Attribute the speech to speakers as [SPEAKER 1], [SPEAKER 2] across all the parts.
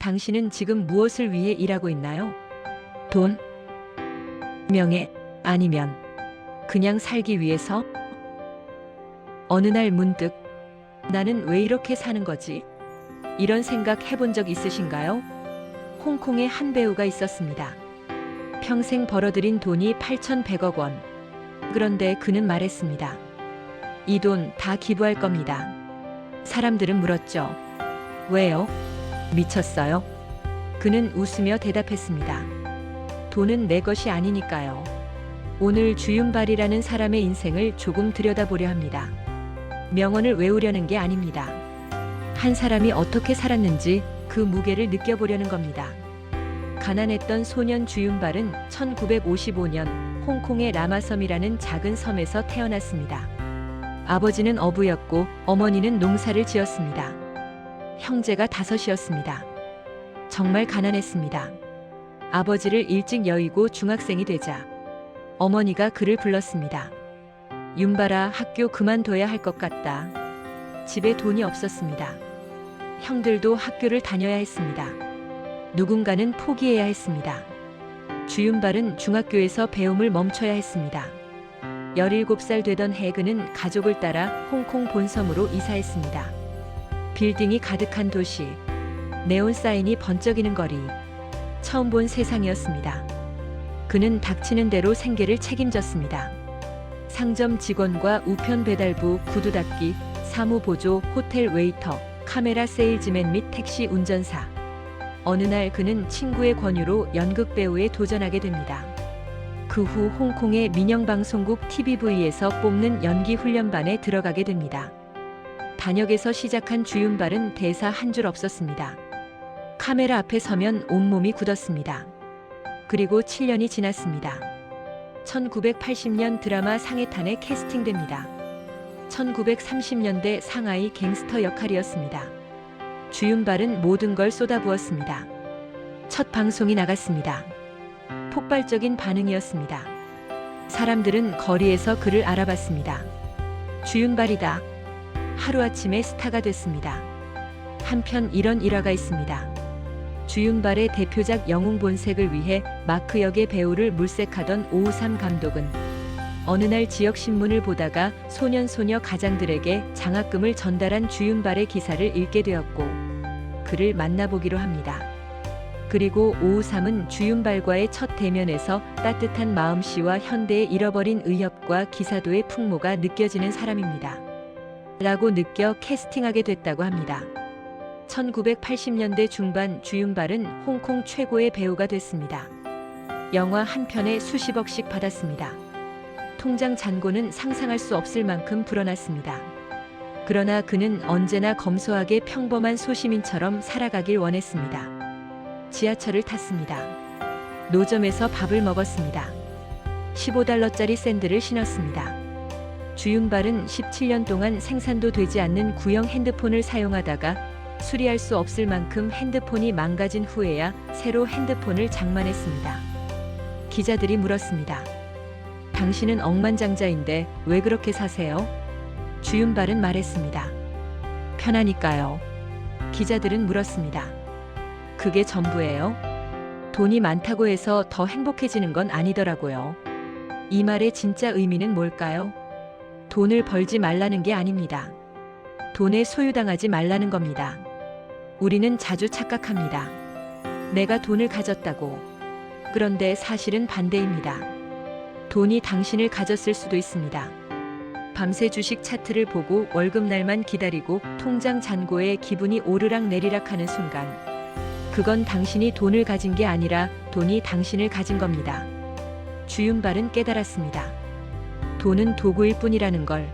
[SPEAKER 1] 당신은 지금 무엇을 위해 일하고 있나요? 돈? 명예? 아니면 그냥 살기 위해서? 어느 날 문득 나는 왜 이렇게 사는 거지? 이런 생각 해본 적 있으신가요? 홍콩에 한 배우가 있었습니다. 평생 벌어들인 돈이 8,100억 원. 그런데 그는 말했습니다. 이 돈 다 기부할 겁니다. 사람들은 물었죠. 왜요? 미쳤어요? 그는 웃으며 대답했습니다. 돈은 내 것이 아니니까요. 오늘 주윤발이라는 사람의 인생을 조금 들여다보려 합니다. 명언을 외우려는 게 아닙니다. 한 사람이 어떻게 살았는지 그 무게를 느껴보려는 겁니다. 가난했던 소년 주윤발은 1955년 홍콩의 라마섬이라는 작은 섬에서 태어났습니다. 아버지는 어부였고 어머니는 농사를 지었습니다. 형제가 다섯이었습니다. 정말 가난했습니다. 아버지를 일찍 여의고 중학생이 되자 어머니가 그를 불렀습니다. 윤발아 학교 그만둬야 할 것 같다. 집에 돈이 없었습니다. 형들도 학교를 다녀야 했습니다. 누군가는 포기해야 했습니다. 주윤발은 중학교에서 배움을 멈춰야 했습니다. 17살 되던 해 그는 가족을 따라 홍콩 본섬으로 이사했습니다. 빌딩이 가득한 도시, 네온 사인이 번쩍이는 거리, 처음 본 세상이었습니다. 그는 닥치는 대로 생계를 책임졌습니다. 상점 직원과 우편 배달부, 구두 닦기, 사무 보조, 호텔 웨이터, 카메라 세일즈맨 및 택시 운전사. 어느 날 그는 친구의 권유로 연극 배우에 도전하게 됩니다. 그 후 홍콩의 민영방송국 TVV에서 뽑는 연기 훈련반에 들어가게 됩니다. 단역에서 시작한 주윤발은 대사 한 줄 없었습니다. 카메라 앞에 서면 온몸이 굳었습니다. 그리고 7년이 지났습니다. 1980년 드라마 상해탄에 캐스팅됩니다. 1930년대 상하이 갱스터 역할이었습니다. 주윤발은 모든 걸 쏟아부었습니다. 첫 방송이 나갔습니다. 폭발적인 반응이었습니다. 사람들은 거리에서 그를 알아봤습니다. 주윤발이다. 하루아침에 스타가 됐습니다. 한편 이런 일화가 있습니다. 주윤발의 대표작 영웅 본색을 위해 마크 역의 배우를 물색하던 오우삼 감독은 어느 날 지역 신문을 보다가 소년 소녀 가장들에게 장학금을 전달한 주윤발의 기사를 읽게 되었고 그를 만나보기로 합니다. 그리고 오우삼은 주윤발과의 첫 대면에서 따뜻한 마음씨와 현대의 잃어버린 의협과 기사도의 풍모가 느껴지는 사람입니다. 라고 느껴 캐스팅하게 됐다고 합니다. 1980년대 중반 주윤발은 홍콩 최고의 배우가 됐습니다. 영화 한 편에 수십억씩 받았습니다. 통장 잔고는 상상할 수 없을 만큼 불어났습니다. 그러나 그는 언제나 검소하게 평범한 소시민처럼 살아가길 원했습니다. 지하철을 탔습니다. 노점에서 밥을 먹었습니다. 15달러짜리 샌들을 신었습니다. 주윤발은 17년 동안 생산도 되지 않는 구형 핸드폰을 사용하다가 수리할 수 없을 만큼 핸드폰이 망가진 후에야 새로 핸드폰을 장만했습니다. 기자들이 물었습니다. 당신은 억만장자인데 왜 그렇게 사세요? 주윤발은 말했습니다. 편하니까요. 기자들은 물었습니다. 그게 전부예요? 돈이 많다고 해서 더 행복해지는 건 아니더라고요. 이 말의 진짜 의미는 뭘까요? 돈을 벌지 말라는 게 아닙니다. 돈에 소유당하지 말라는 겁니다. 우리는 자주 착각합니다. 내가 돈을 가졌다고. 그런데 사실은 반대입니다. 돈이 당신을 가졌을 수도 있습니다. 밤새 주식 차트를 보고 월급날만 기다리고 통장 잔고에 기분이 오르락 내리락 하는 순간. 그건 당신이 돈을 가진 게 아니라 돈이 당신을 가진 겁니다. 주윤발은 깨달았습니다. 돈은 도구일 뿐이라는 걸.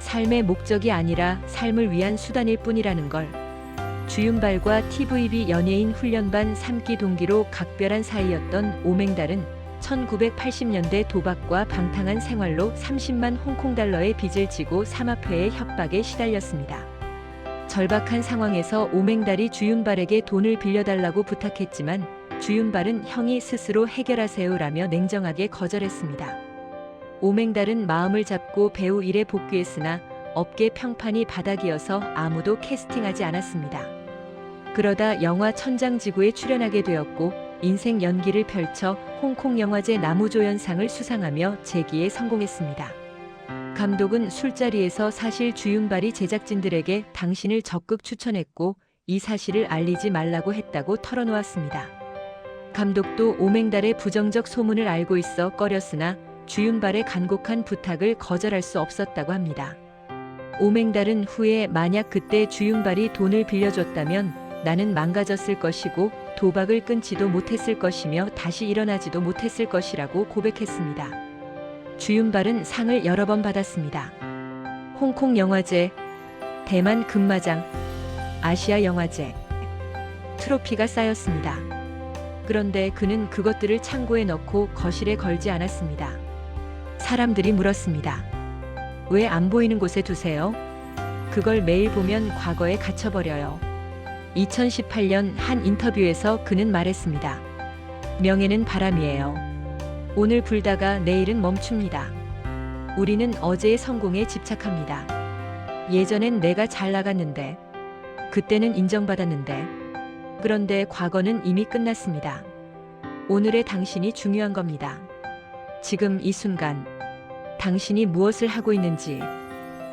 [SPEAKER 1] 삶의 목적이 아니라 삶을 위한 수단일 뿐이라는 걸. 주윤발과 TVB 연예인 훈련반 3기 동기로 각별한 사이였던 오맹달은 1980년대 도박과 방탕한 생활로 30만 홍콩 달러의 빚을 지고 삼합회의 협박에 시달렸습니다. 절박한 상황에서 오맹달이 주윤발에게 돈을 빌려달라고 부탁했지만 주윤발은 형이 스스로 해결하세요라며 냉정하게 거절했습니다. 오맹달은 마음을 잡고 배우 일에 복귀했으나 업계 평판이 바닥이어서 아무도 캐스팅하지 않았습니다. 그러다 영화 천장지구에 출연하게 되었고 인생 연기를 펼쳐 홍콩 영화제 나무조연상을 수상하며 재기에 성공했습니다. 감독은 술자리에서 사실 주윤발이 제작진들에게 당신을 적극 추천했고 이 사실을 알리지 말라고 했다고 털어놓았습니다. 감독도 오맹달의 부정적 소문을 알고 있어 꺼렸으나 주윤발의 간곡한 부탁을 거절할 수 없었다고 합니다. 오맹달은 후에 만약 그때 주윤발이 돈을 빌려줬다면 나는 망가졌을 것이고 도박을 끊지도 못했을 것이며 다시 일어나지도 못했을 것이라고 고백했습니다. 주윤발은 상을 여러 번 받았습니다. 홍콩 영화제, 대만 금마장, 아시아 영화제, 트로피가 쌓였습니다. 그런데 그는 그것들을 창고에 넣고 거실에 걸지 않았습니다. 사람들이 물었습니다. 왜 안 보이는 곳에 두세요? 그걸 매일 보면 과거에 갇혀버려요. 2018년 한 인터뷰에서 그는 말했습니다. 명예는 바람이에요. 오늘 불다가 내일은 멈춥니다. 우리는 어제의 성공에 집착합니다. 예전엔 내가 잘 나갔는데, 그때는 인정받았는데, 그런데 과거는 이미 끝났습니다. 오늘의 당신이 중요한 겁니다. 지금 이 순간, 당신이 무엇을 하고 있는지,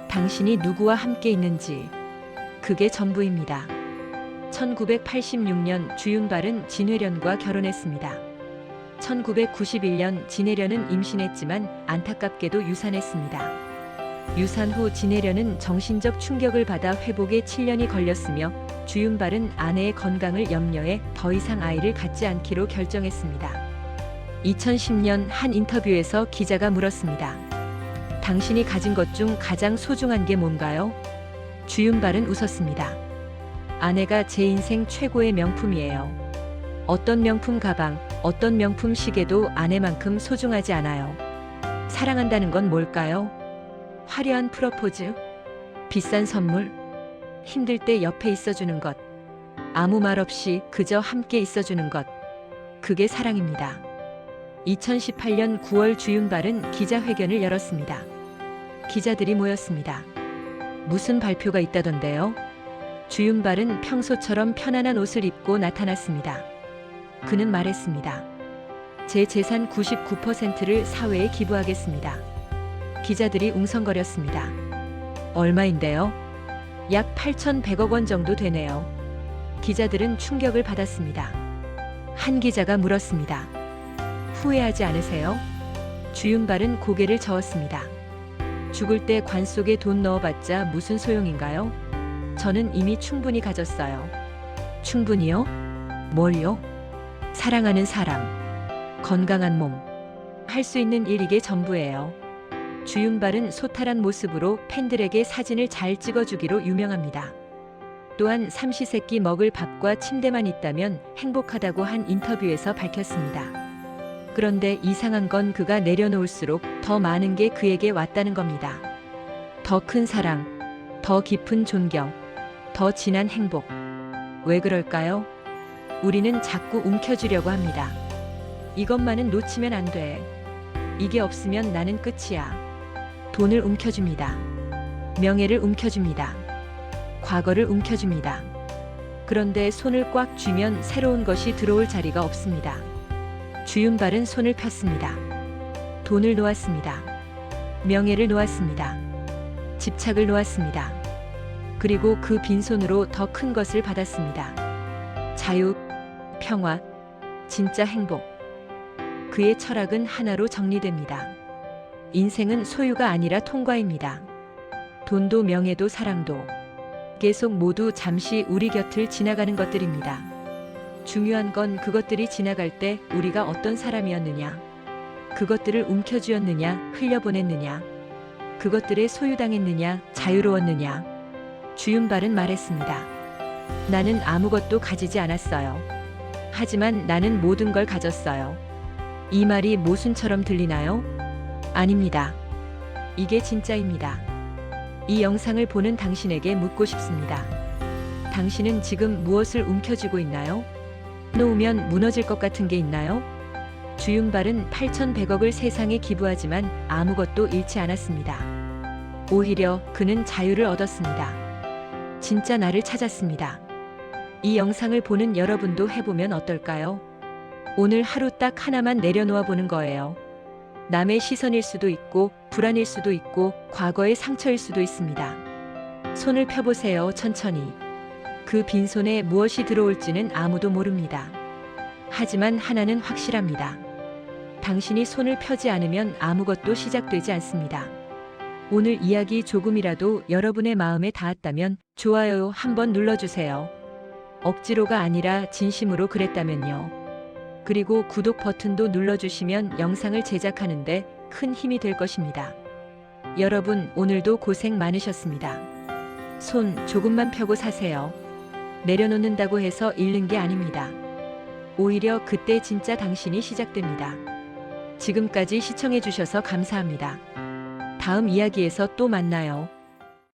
[SPEAKER 1] 당신이 누구와 함께 있는지, 그게 전부입니다. 1986년 주윤발은 진회련과 결혼했습니다. 1991년 진혜련은 임신했지만 안타깝게도 유산했습니다. 유산 후 진혜련은 정신적 충격을 받아 회복에 7년이 걸렸으며 주윤발은 아내의 건강을 염려해 더 이상 아이를 갖지 않기로 결정했습니다. 2010년 한 인터뷰에서 기자가 물었습니다. 당신이 가진 것 중 가장 소중한 게 뭔가요? 주윤발은 웃었습니다. 아내가 제 인생 최고의 명품이에요. 어떤 명품 가방, 어떤 명품 시계도 아내만큼 소중하지 않아요. 사랑한다는 건 뭘까요? 화려한 프로포즈, 비싼 선물, 힘들 때 옆에 있어주는 것, 아무 말 없이 그저 함께 있어주는 것. 그게 사랑입니다. 2018년 9월 주윤발은 기자회견을 열었습니다. 기자들이 모였습니다. 무슨 발표가 있다던데요? 주윤발은 평소처럼 편안한 옷을 입고 나타났습니다. 그는 말했습니다. 제 재산 99%를 사회에 기부하겠습니다. 기자들이 웅성거렸습니다. 얼마인데요? 약 8,100억 원 정도 되네요. 기자들은 충격을 받았습니다. 한 기자가 물었습니다. 후회하지 않으세요? 주윤발은 고개를 저었습니다. 죽을 때 관 속에 돈 넣어봤자 무슨 소용인가요? 저는 이미 충분히 가졌어요. 충분히요? 뭘요? 사랑하는 사람, 건강한 몸, 할 수 있는 일 이게 전부예요. 주윤발은 소탈한 모습으로 팬들에게 사진을 잘 찍어주기로 유명합니다. 또한 삼시세끼 먹을 밥과 침대만 있다면 행복하다고 한 인터뷰에서 밝혔습니다. 그런데 이상한 건 그가 내려놓을수록 더 많은 게 그에게 왔다는 겁니다. 더 큰 사랑, 더 깊은 존경, 더 진한 행복. 왜 그럴까요? 우리는 자꾸 움켜쥐려고 합니다. 이것만은 놓치면 안 돼. 이게 없으면 나는 끝이야. 돈을 움켜줍니다. 명예를 움켜줍니다. 과거를 움켜줍니다. 그런데 손을 꽉 쥐면 새로운 것이 들어올 자리가 없습니다. 주윤발은 손을 폈습니다. 돈을 놓았습니다. 명예를 놓았습니다. 집착을 놓았습니다. 그리고 그 빈손으로 더 큰 것을 받았습니다. 자유, 평화, 진짜 행복. 그의 철학은 하나로 정리됩니다. 인생은 소유가 아니라 통과입니다. 돈도 명예도 사랑도 계속 모두 잠시 우리 곁을 지나가는 것들입니다. 중요한 건 그것들이 지나갈 때 우리가 어떤 사람이었느냐, 그것들을 움켜쥐었느냐, 흘려보냈느냐, 그것들에 소유당했느냐, 자유로웠느냐. 주윤발은 말했습니다. 나는 아무것도 가지지 않았어요. 하지만 나는 모든 걸 가졌어요. 이 말이 모순처럼 들리나요? 아닙니다. 이게 진짜입니다. 이 영상을 보는 당신에게 묻고 싶습니다. 당신은 지금 무엇을 움켜쥐고 있나요? 놓으면 무너질 것 같은 게 있나요? 주윤발은 8,100억을 세상에 기부하지만 아무것도 잃지 않았습니다. 오히려 그는 자유를 얻었습니다. 진짜 나를 찾았습니다. 이 영상을 보는 여러분도 해보면 어떨까요? 오늘 하루 딱 하나만 내려놓아 보는 거예요. 남의 시선일 수도 있고, 불안일 수도 있고, 과거의 상처일 수도 있습니다. 손을 펴보세요, 천천히. 그 빈손에 무엇이 들어올지는 아무도 모릅니다. 하지만 하나는 확실합니다. 당신이 손을 펴지 않으면 아무것도 시작되지 않습니다. 오늘 이야기 조금이라도 여러분의 마음에 닿았다면 좋아요 한번 눌러주세요. 억지로가 아니라 진심으로 그랬다면요. 그리고 구독 버튼도 눌러주시면 영상을 제작하는데 큰 힘이 될 것입니다. 여러분, 오늘도 고생 많으셨습니다. 손 조금만 펴고 사세요. 내려놓는다고 해서 잃는 게 아닙니다. 오히려 그때 진짜 당신이 시작됩니다. 지금까지 시청해주셔서 감사합니다. 다음 이야기에서 또 만나요.